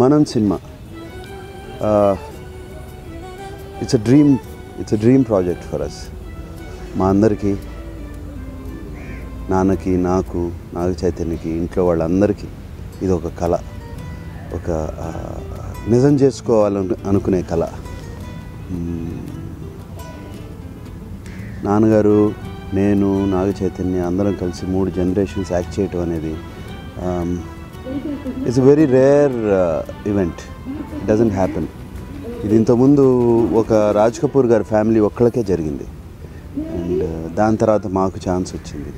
మనం cinema it's a dream it's a dream project for us మా అందరికీ నాన్నకి నాకు నాగ చైతన్యకి ఇంట్లో వాళ్ళందరికీ ఇది ఒక కళ. ఒక నిజం చేసుకోవాలని అనుకునే కళ. నాన్నగారు నేను నాగ చైతన్య అందరం కలిసి మూడు జనరేషన్స్ యాక్ట్ చేయటం అనేది it's very rare event it doesn't happen ఇది ఇంతకుముందు ఒక రాజ్ కపూర్ గారి ఫ్యామిలీ ఒక్కళ్ళకే జరిగింది. అండ్ uh, దాని తర్వాత మాకు ఛాన్స్ వచ్చింది.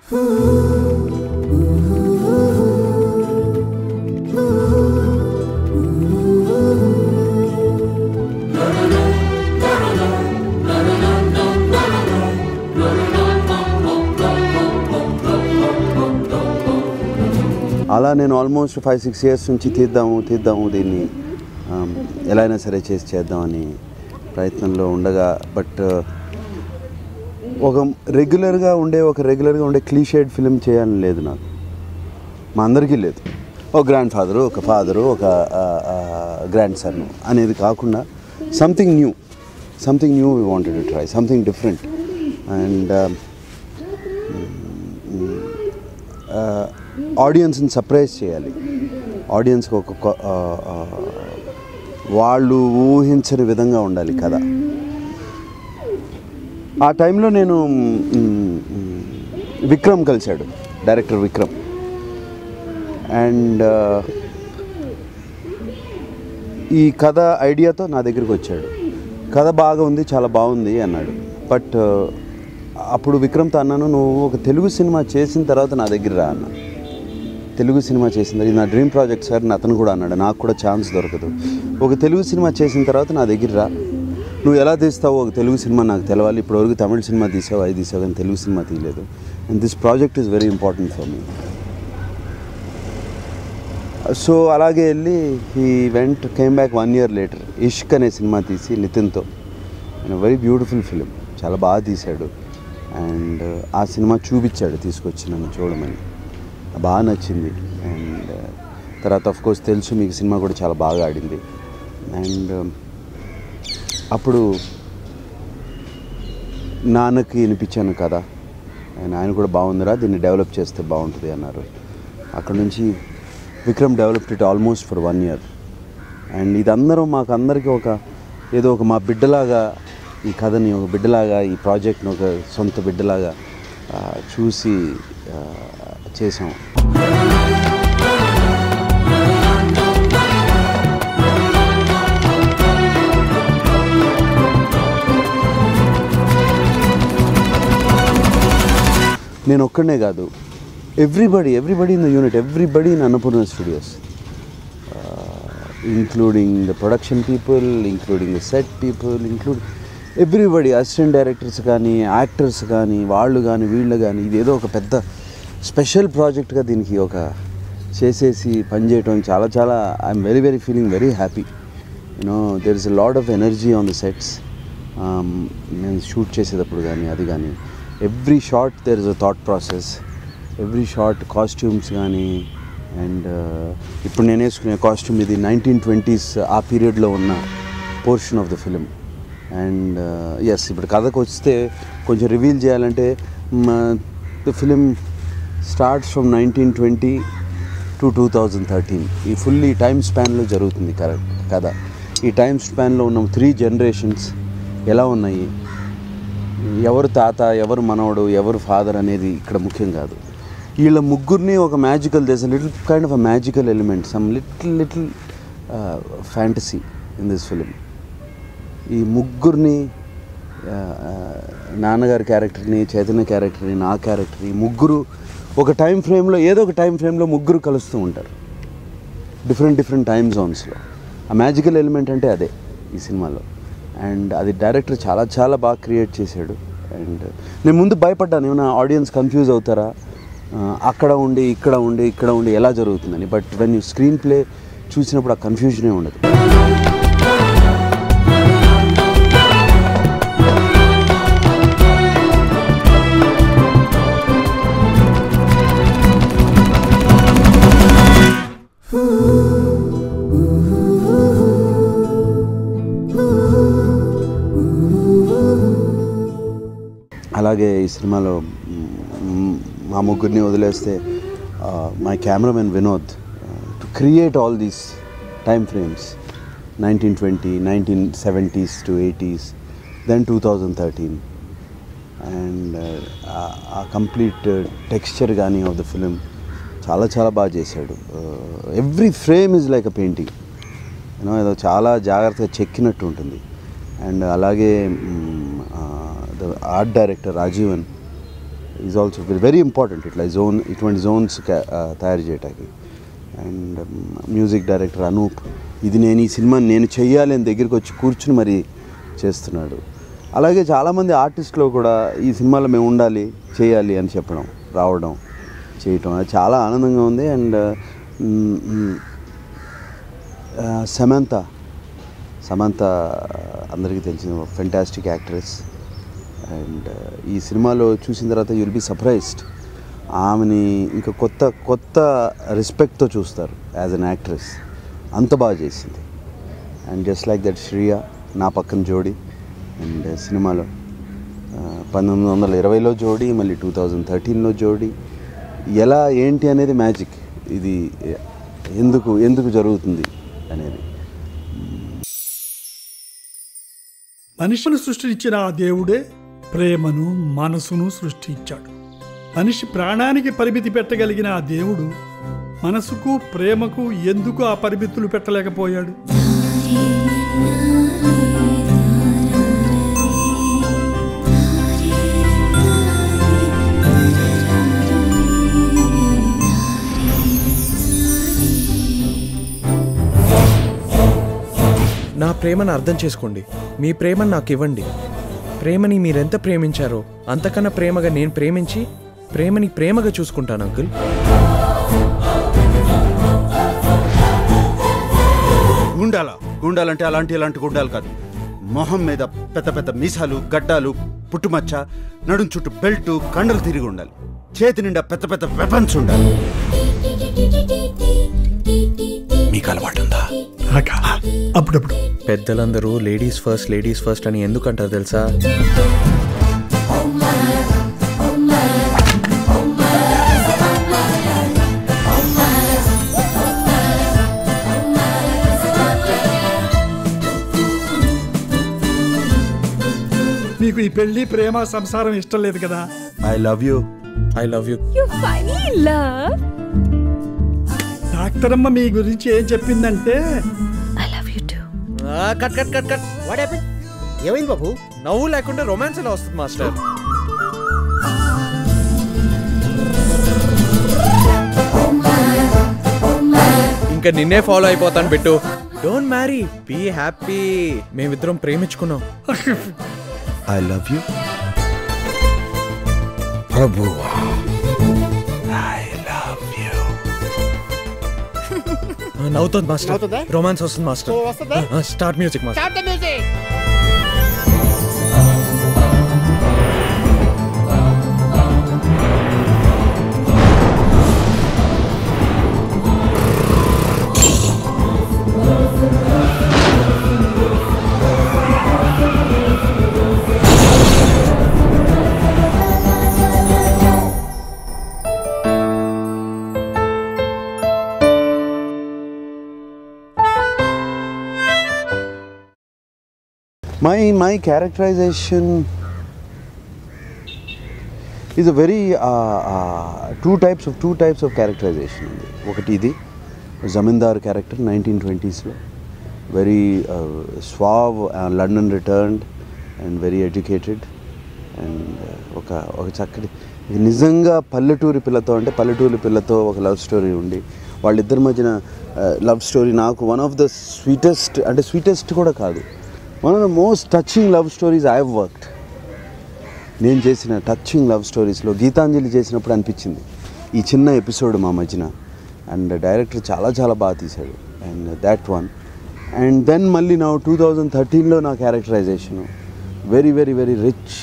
నేను ఆల్మోస్ట్ ఫైవ్ సిక్స్ ఇయర్స్ నుంచి తీద్దాము తీద్దాము దీన్ని. ఎలా అయినా సరే చేసి చేద్దామని ప్రయత్నంలో ఉండగా బట్ ఒక రెగ్యులర్గా ఉండే ఒక రెగ్యులర్గా ఉండే క్లీషేడ్ ఫిలిం చేయాలని లేదు నాకు. మా అందరికీ లేదు. ఒక గ్రాండ్ ఫాదరు ఒక ఫాదరు ఒక గ్రాండ్ సన్ అనేది కాకుండా something new something new we wanted to try something different and ఆడియన్స్ని సర్ప్రైజ్ చేయాలి. ఆడియన్స్కి ఒక వాళ్ళు ఊహించని విధంగా ఉండాలి కథ. ఆ టైంలో నేను విక్రమ్ కలిశాడు డైరెక్టర్ విక్రమ్. అండ్ ఈ కథ ఐడియాతో నా దగ్గరికి వచ్చాడు. కథ బాగా ఉంది చాలా బాగుంది అన్నాడు. బట్ అప్పుడు విక్రమ్తో అన్నాను నువ్వు ఒక తెలుగు సినిమా చేసిన తర్వాత నా దగ్గర రా అన్నా. తెలుగు సినిమా చేసిన ఇది నా డ్రీమ్ ప్రాజెక్ట్ సార్ అతను కూడా అన్నాడు నాకు కూడా ఛాన్స్ దొరకదు. ఒక తెలుగు సినిమా చేసిన తర్వాత నా దగ్గర రా. నువ్వు ఎలా తీస్తావు ఒక తెలుగు సినిమా నాకు తెలవాలి. ఇప్పటివరకు తమిళ సినిమా తీసావు అది తీసావు కానీ తెలుగు సినిమా తీయలేదు. And this project is very important for me so అలాగే వెళ్ళి ఈ went came back one year later Ishq అనే సినిమా తీసి నితిన్తో. అండ్ వెరీ బ్యూటిఫుల్ ఫిలిం చాలా బాగా తీశాడు. అండ్ ఆ సినిమా చూపించాడు తీసుకొచ్చి నన్ను చూడమని. బాగా నచ్చింది. అండ్ తర్వాత ఆఫ్ కోర్స్ తెలుసు మీకు సినిమా కూడా చాలా బాగా ఆడింది. అండ్ అప్పుడు నాన్నకి వినిపించాను కదా. అండ్ ఆయన కూడా బాగుందిరా దీన్ని డెవలప్ చేస్తే బాగుంటుంది అన్నారు. అక్కడ నుంచి Vikram developed it almost for one year and ఇదందరం మాకు అందరికీ ఒక ఏదో ఒక మా బిడ్డలాగా ఈ కథని ఒక బిడ్డలాగా ఈ ప్రాజెక్ట్ని ఒక సొంత బిడ్డలాగా చూసి ఆ, నేను ఒక్కడనే కాదు everybody everybody in the unit everybody in Annapurna studios including the production people including the set people include everybody assistant directors కానీ యాక్టర్స్ కానీ వాళ్ళు కానీ వీళ్ళు కానీ ఇదేదో ఒక పెద్ద స్పెషల్ ప్రాజెక్ట్గా దీనికి ఒక చేసేసి పనిచేయటం చాలా చాలా I'm very very feeling very happy you know there is a lot of energy on the sets నేను షూట్ చేసేటప్పుడు కానీ అది కానీ every shot there is a thought process every shot costumes కానీ అండ్ ఇప్పుడు నేను వేసుకునే కాస్ట్యూమ్ ఇది నైన్టీన్ ట్వంటీస్ ఆ పీరియడ్లో ఉన్న portion of the film and yes ఇప్పుడు కథకు వస్తే కొంచెం రివీల్ చేయాలంటే the film starts from nineteen twenty to two thousand thirteen. ఈ ఫుల్ ఈ టైం స్పాన్లో జరుగుతుంది కరెక్ట్ కథ. ఈ టైం స్పాన్లో ఉన్న త్రీ జనరేషన్స్ ఎలా ఉన్నాయి? ఎవరు తాత ఎవరు మనవడు ఎవరు ఫాదర్ అనేది ఇక్కడ ముఖ్యం కాదు. వీళ్ళ ముగ్గురిని ఒక మ్యాజికల్ దేశం little kind of a magical element some little little fantasy in this film. ఈ ముగ్గురిని నాన్నగారి క్యారెక్టర్ని చైతన్య క్యారెక్టర్ని నా క్యారెక్టర్ ఈ ముగ్గురు ఒక టైం ఫ్రేమ్లో ఏదో ఒక టైం ఫ్రేమ్లో ముగ్గురు కలుస్తూ ఉంటారు. డిఫరెంట్ డిఫరెంట్ టైమ్ జోన్స్లో ఆ మ్యాజికల్ ఎలిమెంట్ అంటే అదే ఈ సినిమాలో. అండ్ అది డైరెక్టర్ చాలా చాలా బాగా క్రియేట్ చేశాడు. అండ్ నేను ముందు భయపడ్డాను ఏమైనా ఆడియన్స్ కన్ఫ్యూజ్ అవుతారా? అక్కడ ఉండి ఇక్కడ ఉండి ఇక్కడ ఉండి ఎలా జరుగుతుందని. But when you screen play చూసినప్పుడు ఆ కన్ఫ్యూజనే ఉండదు. ఈ సినిమాలో మా ముగ్గురిని వదిలేస్తే my cameraman Vinod to create all these time frames nineteen twenty nineteen seventies to eighties then two thousand thirteen and ఆ కంప్లీట్ టెక్స్చర్ కానీ ఆఫ్ ద ఫిలిం చాలా చాలా బాగా చేశాడు. Every frame is like a painting ఏదో చాలా జాగ్రత్తగా చెక్కినట్టు ఉంటుంది. అండ్ అలాగే director art director Rajeevan is also very important ఇట్లా జోన్ ఇటువంటి జోన్స్ తయారు చేయటానికి. అండ్ మ్యూజిక్ డైరెక్టర్ అనూప్ ఇది నేను ఈ సినిమాని నేను చెయ్యాలి అని దగ్గరికి వచ్చి కూర్చుని మరి చేస్తున్నాడు. అలాగే చాలామంది ఆర్టిస్టులు కూడా ఈ సినిమాలో మేము ఉండాలి చేయాలి అని చెప్పడం రావడం చేయటం అది చాలా ఆనందంగా ఉంది. అండ్ సమంత సమంత అందరికీ తెలిసిన ఫెంటాస్టిక్ యాక్ట్రెస్ అండ్ ఈ సినిమాలో చూసిన తర్వాత యుల్ బి సర్ప్రైజ్డ్ ఆమెని ఇంకా కొత్త కొత్త రెస్పెక్ట్తో చూస్తారు యాజ్ అన్ యాక్ట్రెస్ అంత బాగా చేసింది. And just like that Shriya నా పక్కన జోడి. అండ్ సినిమాలో పంతొమ్మిది వందల ఇరవైలో జోడి మళ్ళీ టూ థౌజండ్ థర్టీన్లో జోడి. ఎలా ఏంటి అనేది మ్యాజిక్ ఇది ఎందుకు ఎందుకు జరుగుతుంది అనేది. మనుషులు సృష్టించిన ఆ దేవుడే ప్రేమను మనసును సృష్టించాడు. మనిషి ప్రాణానికి పరిమితి పెట్టగలిగిన ఆ దేవుడు మనసుకు ప్రేమకు ఎందుకు ఆ పరిమితులు పెట్టలేకపోయాడు? నా ప్రేమను అర్థం చేసుకోండి. మీ ప్రేమను నాకు ఇవ్వండి. ప్రేమని మీరెంత ప్రేమించారో అంతకన్నా ప్రేమగా నేను ప్రేమించి ప్రేమని ప్రేమగా చూసుకుంటాను అంకుల్ గుండాల గుండాలంటే అలాంటి అలాంటి గుండాలు కాదు మొహం మీద పెద్ద పెద్ద మీసాలు గడ్డాలు పుట్టుమచ్చ నడుం చుట్టూ బెల్ట్ కండలు తిరిగి ఉండాలి చేతి నిండా పెద్ద పెద్ద వెపన్స్ ఉండాలి మీకు అలవాటు ఉందా నాకా? అప్పుడప్పుడు. పెద్దలందరూ లేడీస్ ఫస్ట్ లేడీస్ ఫస్ట్ అని ఎందుకు అంటారు తెలుసా? నీకు ఈ పెళ్ళి ప్రేమ సంసారం ఇష్టం లేదు కదా? I love you I love you love. డాక్టరమ్మ మీ గురించి ఏం చెప్పిందంటే I love you too. Cut cut cut cut what happen ఏమైంది బాబు? నవ్వు లేకుండా రొమాన్స్ ఎలా వస్తుంది మాస్టర్? ఇంకా నిన్నే ఫాలో అయిపోతాను Bittu. Don't marry be happy మేమిద్దరం ప్రేమించుకున్నాం. ఐ లవ్ యూ ప్రభువా. Nautan master. Romance master. Start music master. My my characterization is a very two types of two types of characterization ఉంది. ఒకటి ఇది జమీందార్ character nineteen ట్వంటీస్లో very suave London returned and very educated and ఒక ఒక చక్కటి నిజంగా పల్లెటూరి పిల్లతో అంటే పల్లెటూరి పిల్లతో ఒక లవ్ స్టోరీ ఉండి వాళ్ళిద్దరి మధ్యన uh, లవ్ స్టోరీ నాకు వన్ ఆఫ్ ద స్వీటెస్ట్ అంటే స్వీటెస్ట్ కూడా కాదు. One of the most touching love stories I have worked నేను చేసిన టచింగ్ లవ్ స్టోరీస్లో గీతాంజలి చేసినప్పుడు అనిపించింది. ఈ చిన్న ఎపిసోడ్ మా మధ్యన. అండ్ డైరెక్టర్ చాలా చాలా బాగా తీశాడు. And that one and then మళ్ళీ నా టూ థౌజండ్ థర్టీన్లో నా characterization very very very rich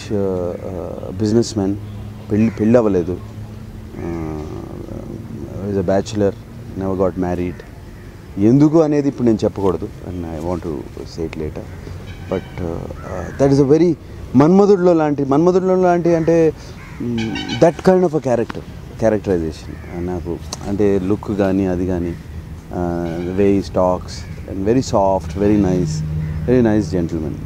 businessman పెళ్ళి పెళ్ళి అవ్వలేదు. Is a bachelor never got married ఎందుకు అనేది ఇప్పుడు నేను చెప్పకూడదు. And I want to later but that is a very మన్మధుడిలో లాంటి మన్మధుడిలో లాంటి అంటే that kind of a character characterization నాకు అంటే లుక్ కానీ అది కానీ వే stocks and very soft very nice very nice gentlemen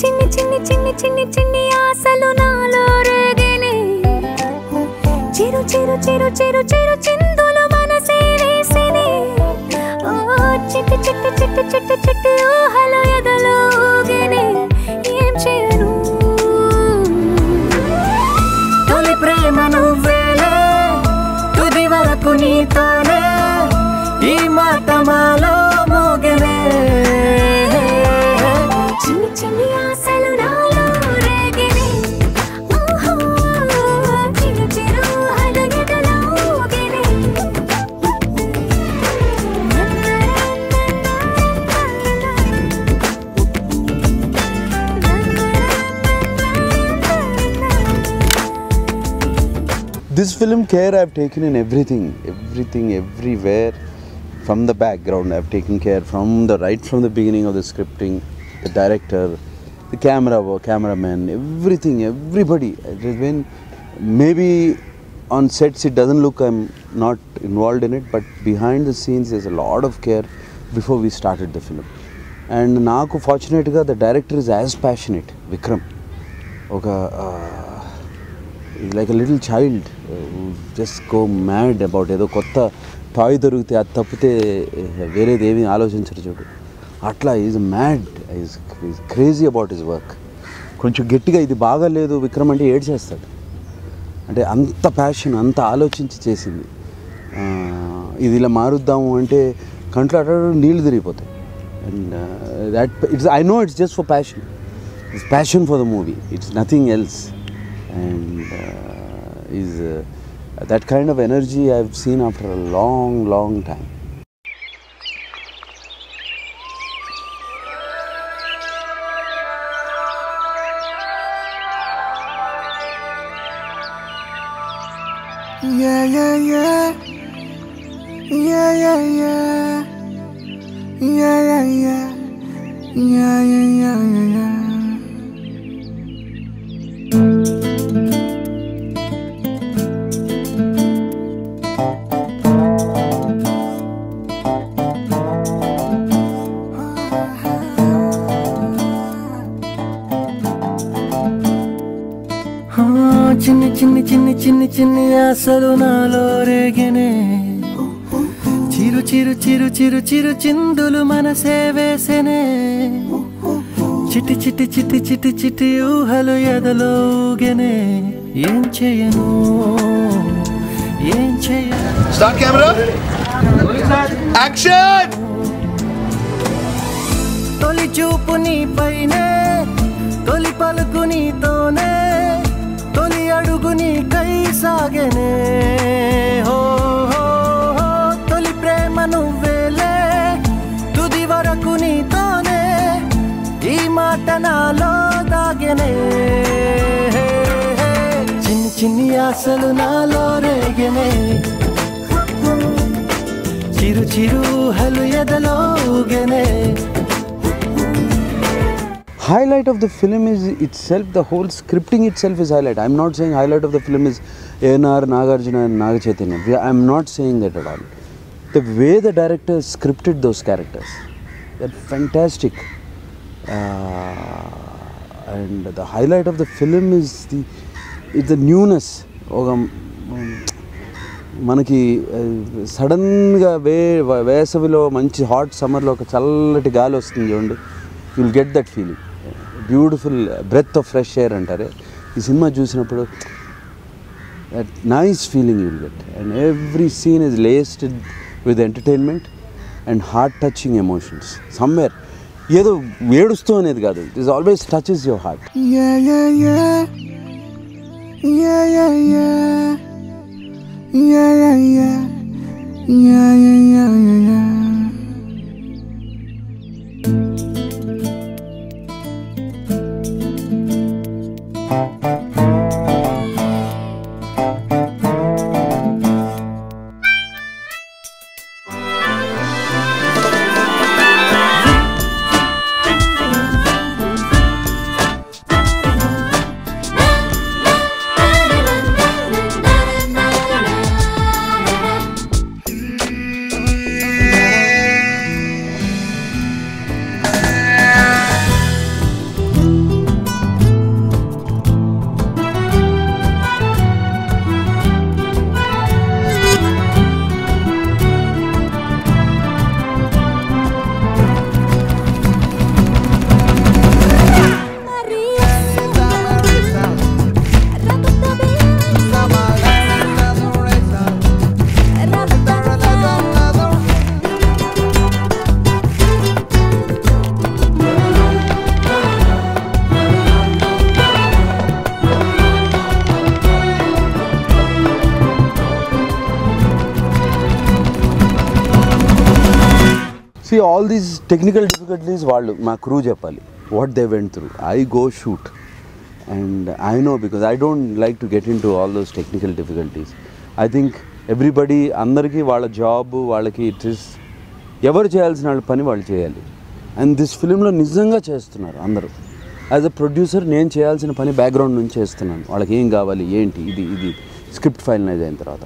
చిన్ని చిన్ని చిన్ని చిన్ని చిన్ని ఆశలు నాలో రేగనే. చిరు చిరు చిరు చిరు చిరు చిందు This film care I've taken in everything, everything, everywhere. From the background, I've taken care from the right from the beginning of the scripting, the director, the camera, work, cameraman, everything, everybody. It has been maybe on sets it doesn't look I'm not involved in it, but behind the scenes there's a lot of care before we started the film. And నాకు ఫార్చునేట్గా the director is as passionate Vikram ఒక like a little child Just go mad about ఏదో కొత్త toy దొరికితే అది తప్పితే వేరేది ఏమీ ఆలోచించరు చూడు. అట్లా is mad is is crazy about is work కొంచెం గట్టిగా ఇది బాగాలేదు విక్రమ్ అంటే ఏడ్చేస్తాడు. అంటే అంత ప్యాషన్ అంత ఆలోచించి చేసింది. ఇది ఇలా మారుద్దాము అంటే కంట్లో అట్లా నీళ్ళు తిరిగిపోతాయి. And that it's I know it's just for passion it's passion for the movie it's nothing else and is uh, that kind of energy I've seen after a long, long time. Yeah, yeah, yeah. Yeah, yeah, yeah. Yeah, yeah, yeah. Yeah, yeah, yeah, yeah, yeah. చిరు చిరు చిందులు మనసే వేసెనే చిట్టి చిట్టి చిట్టి చిట్టి చిట్టి ఊహలు ఎదలో ఊగెనే ఏం చేయను? ఏం చేయను? Start camera. Action! తొలి చూపు నీపైనే తొలి పలుకు నీతోనే తొలి అడుగు నీకై సాగెనే. ఈ మాట నాలో చిన్ని చిన్ని ఆశలు నాలో రేగెనే చిరు చిరు హలు highlight of the film is itself the whole scripting itself is highlight i'm not saying highlight of the film is ANR nagarjuna and naga chaitanya We- i'm not saying that at all the way the director scripted those characters they're fantastic and the highlight of the film is the it the newness ఒక మనకి సడన్గా వే వేసవిలో మంచి hot సమ్మర్లో ఒక చల్లటి గాలి వస్తుంది చూడండి. Will get that feeling beautiful breath of fresh air అంటారే. ఈ సినిమా చూసినప్పుడు that nice feeling will get and every scene is laced with entertainment and heart touching emotions somewhere ఏదో ఏడుస్తూ అనేది కాదు. It is always touches your heart Yeah, yeah, yeah. See all these technical difficulties వాళ్ళు మా crew చెప్పాలి. What they went through I go shoot and I know because I don't like to get in to all those technical difficulties I think everybody అందరికీ వాళ్ళ job వాళ్ళకి it is ఎవరు చేయాల్సిన వాళ్ళ పని వాళ్ళు చేయాలి. అండ్ దిస్ ఫిలింలో నిజంగా చేస్తున్నారు అందరూ. యాజ్ అ ప్రొడ్యూసర్ నేను చేయాల్సిన పని బ్యాక్గ్రౌండ్ నుంచి చేస్తున్నాను. వాళ్ళకి ఏం కావాలి ఏంటి ఇది ఇది. స్క్రిప్ట్ ఫైనలైజ్ అయిన తర్వాత.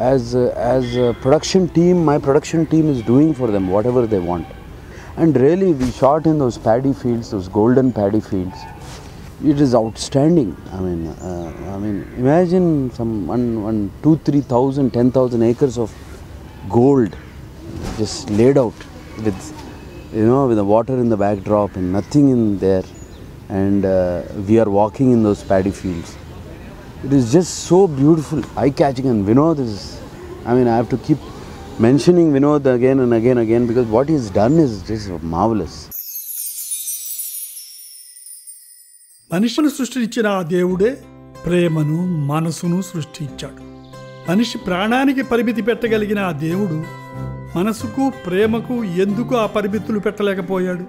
as a, as a production team, my production team is doing for them whatever they want. And really, we shot in those paddy fields, those golden paddy fields. It is outstanding. I mean, uh, I mean, imagine some one, one, two, three thousand, ten thousand acres of gold just laid out with, you know, with the water in the backdrop and nothing in there, and uh, we are walking in those paddy fields. It is just so beautiful I catching and Vinod is I mean I have to keep mentioning Vinod again and again again because what is done is just marvellous మనిషిని సృష్టించిన ఆ దేవుడే ప్రేమను మనసును సృష్టించాడు. మనిషి ప్రాణానికి పరిమితి పెట్టగలిగిన ఆ దేవుడు మనసుకు ప్రేమకు ఎందుకు ఆ పరిమితులు పెట్టలేకపోయాడు?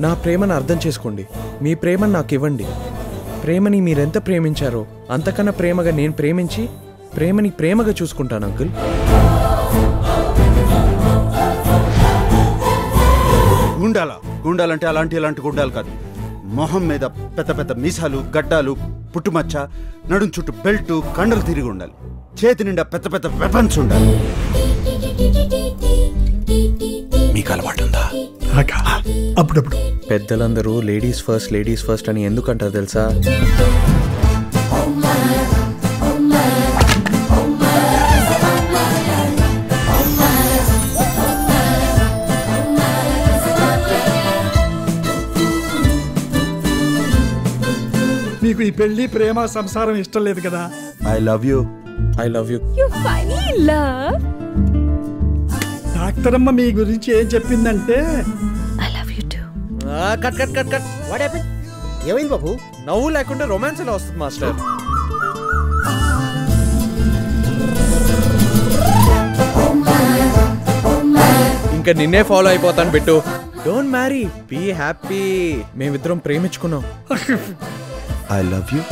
నా ప్రేమను అర్థం చేసుకోండి. మీ ప్రేమను నాకు ఇవ్వండి. ప్రేమని మీరెంత ప్రేమించారో అంతకన్నా ప్రేమగా నేను ప్రేమించి ప్రేమని ప్రేమగా చూసుకుంటాను అంకుల్. గుండాల? గుండాలంటే అలాంటి అలాంటి గుండాలు కాదు. మొహం మీద పెద్ద పెద్ద మీసాలు గడ్డాలు పుట్టుమచ్చ నడుం చుట్టూ బెల్ట్ కండలు తిరిగి ఉండాలి. చేతి నిండా పెద్ద పెద్ద వెపన్స్ ఉండాలి. మీకు అలవాటు ఉందా నాకా? అప్పుడప్పుడు పెద్దలందరూ లేడీస్ ఫస్ట్ లేడీస్ ఫస్ట్ అని ఎందుకు అంటారు తెలుసా నీకు ఈ పెళ్ళి ప్రేమ సంసారం ఇష్టం లేదు కదా I love you I love you You funny love. అమ్మ మీ గురించి ఏం చెప్పిందంటే I love you too. Cut cut cut cut what happen ఏమైంది బాబు? నవ్వు లేకుండా రొమాన్స్ ఎలా వస్తుంది మాస్టర్? ఇంకా నిన్నే ఫాలో అయిపోతాను Bittu. Don't marry be happy మేమిద్దరం ప్రేమించుకున్నాం. ఐ లవ్ యూ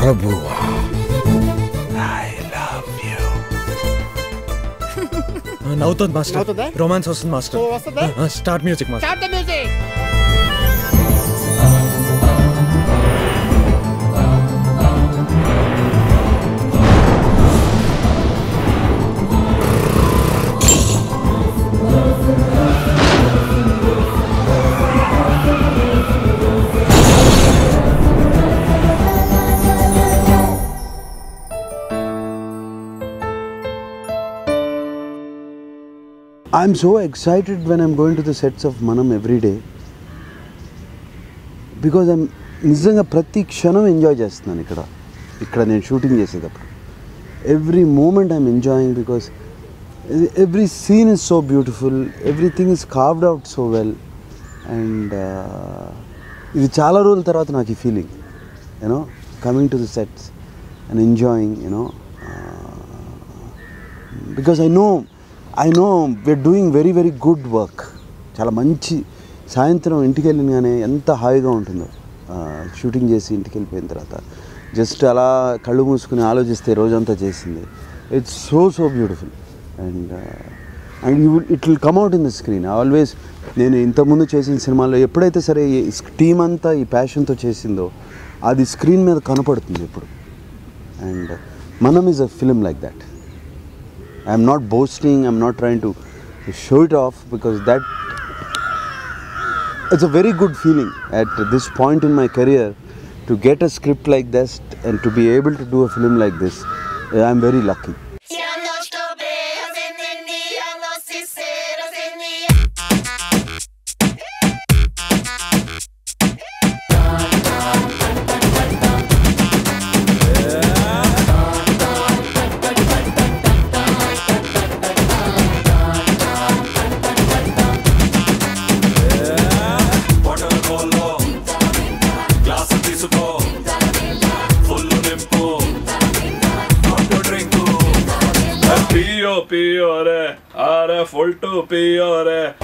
ప్రభువా. నవ్వుతుంది మాస్టర్ రొమాన్స్ వస్తుంది master start music master I'm so excited when I'm going to the sets of మనం ఎవ్రీడే బికాజ్ ఐమ్ నిజంగా ప్రతి క్షణం ఎంజాయ్ చేస్తున్నాను ఇక్కడ. ఇక్కడ నేను షూటింగ్ చేసేటప్పుడు. Every moment I'm enjoying because every scene is so beautiful everything is carved out so well and ఇది చాలా రోజుల తర్వాత నాకు ఈ feeling you know coming to the sets and enjoying you know because I know I know we're doing very very good work చాలా మంచి సాయంత్రం ఇంటికి వెళ్ళినగానే ఎంత హాయిగా ఉంటుందో షూటింగ్ చేసి ఇంటికి వెళ్ళిపోయిన తర్వాత. జస్ట్ అలా కళ్ళు మూసుకుని ఆలోచిస్తే రోజంతా చేసింది. It's so so beautiful and and you it will come out in the screen always నేను ఇంతకుముందు చేసిన సినిమాల్లో ఎప్పుడైతే సరే ఈ టీం అంతా ఈ ప్యాషన్తో చేసిందో అది స్క్రీన్ మీద కనపడుతుంది ఇప్పుడు అండ్ మనం is a film like that I'm not boasting, I'm not trying to show it off because that it's a very good feeling at this point in my career to get a script like this and to be able to do a film like this. I'm very lucky. oppi året. Er det folk oppi året?